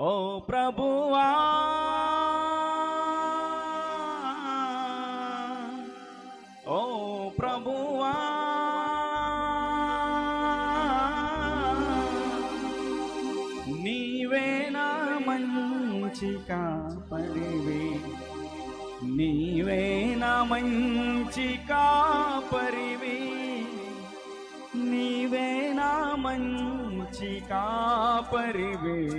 ఓ ప్రభువా. ఓ ప్రభువా. నీవేనా మంచి కాపరివే. నీవేనా మంచి కాపరివే. నీవేనా మంచి కాపరివే.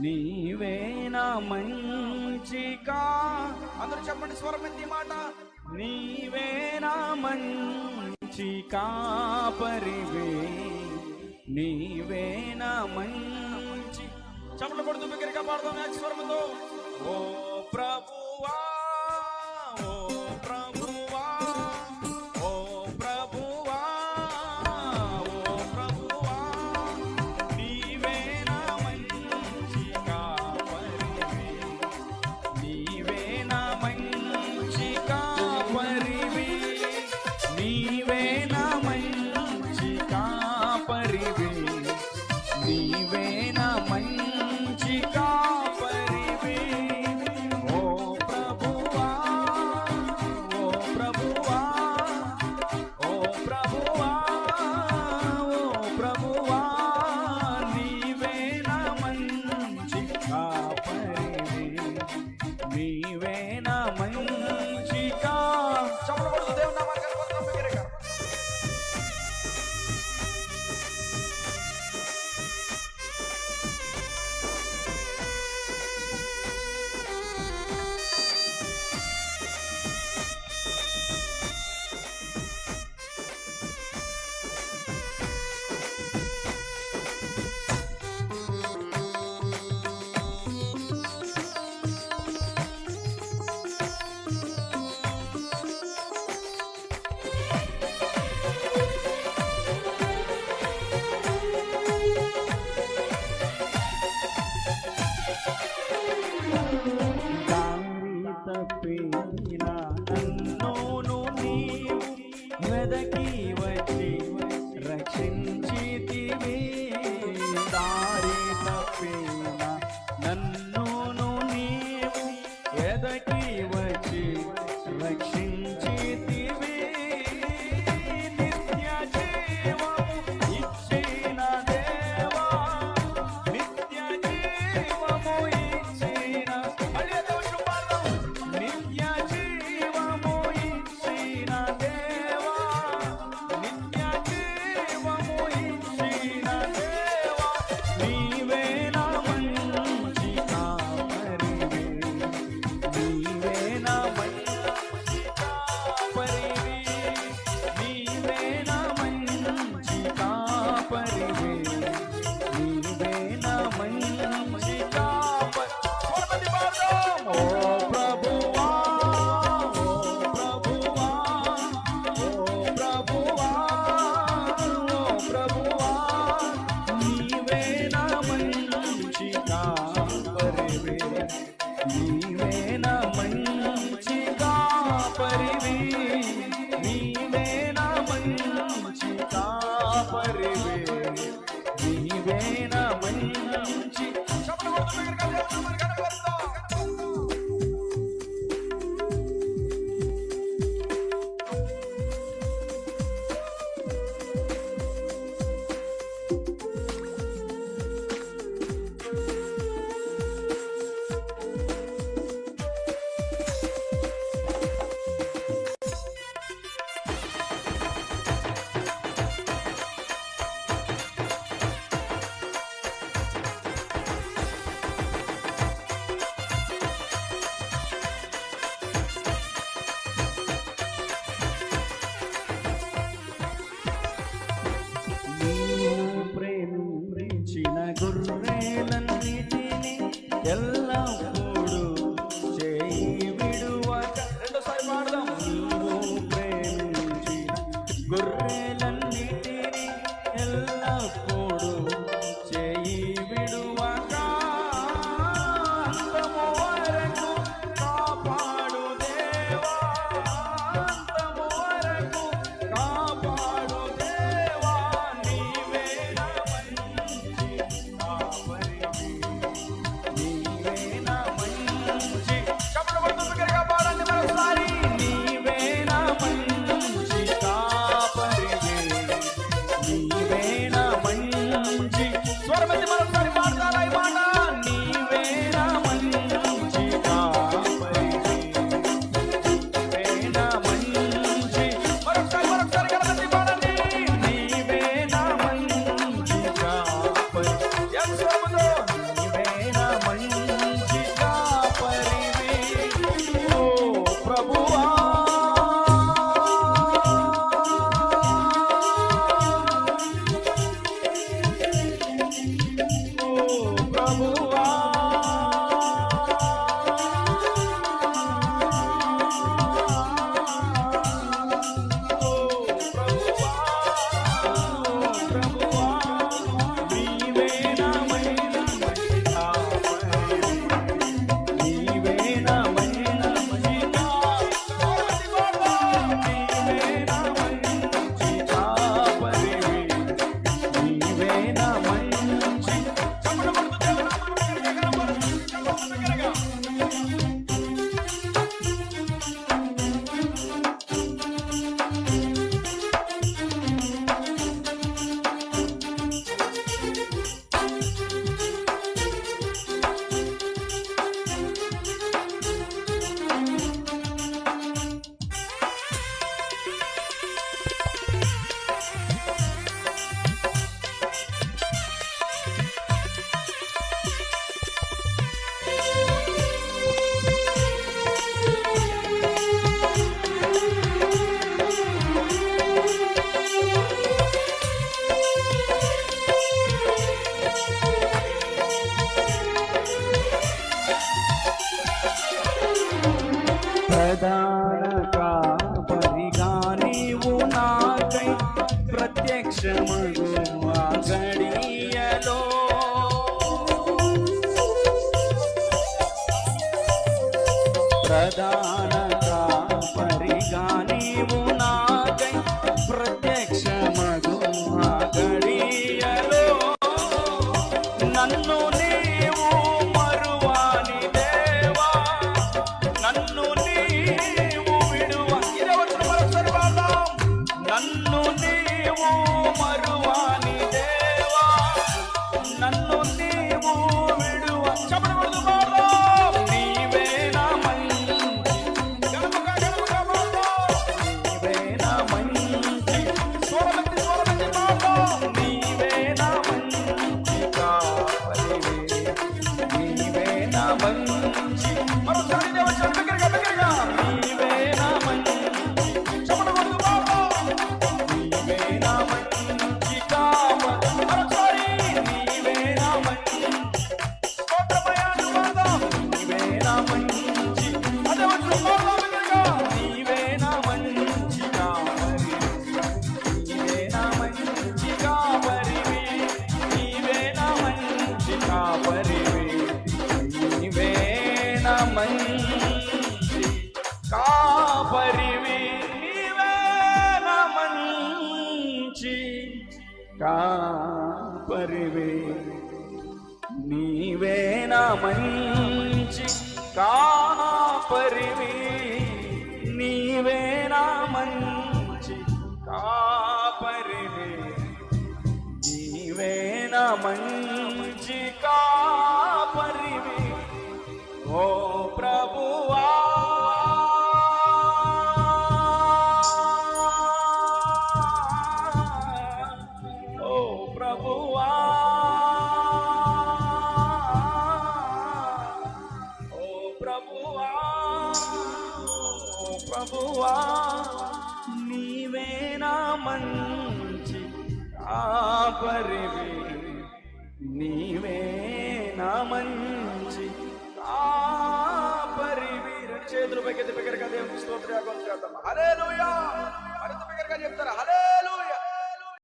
నీవేనా నా అందరూ చెప్పండి స్వరం మాట? నీవేనా మంచి కాపరివే నీవే మంచి చెప్పలు పడుతూ బిగ్గరగా పాడదాం స్వరముతో. ఓ ప్రభువా का परिवि ವಂಚಿತಿವೇ Great. ಪ್ರತ್ಯಕ್ಷ ಮಗು ಮಾಗಡಿ నా మంచి కాపరివి నీవే నా మంచి కాపరివి నీవే నా మంచి మంచి ఆపరివి నీవే నా మంచి ఆపరివి రెండు చేతులు పైకెత్తి బిగ్గరగా దేవుని స్తోత్ర యాగం చేద్దాం హలే మరింత బిగ్గరగా చెప్తారు హరే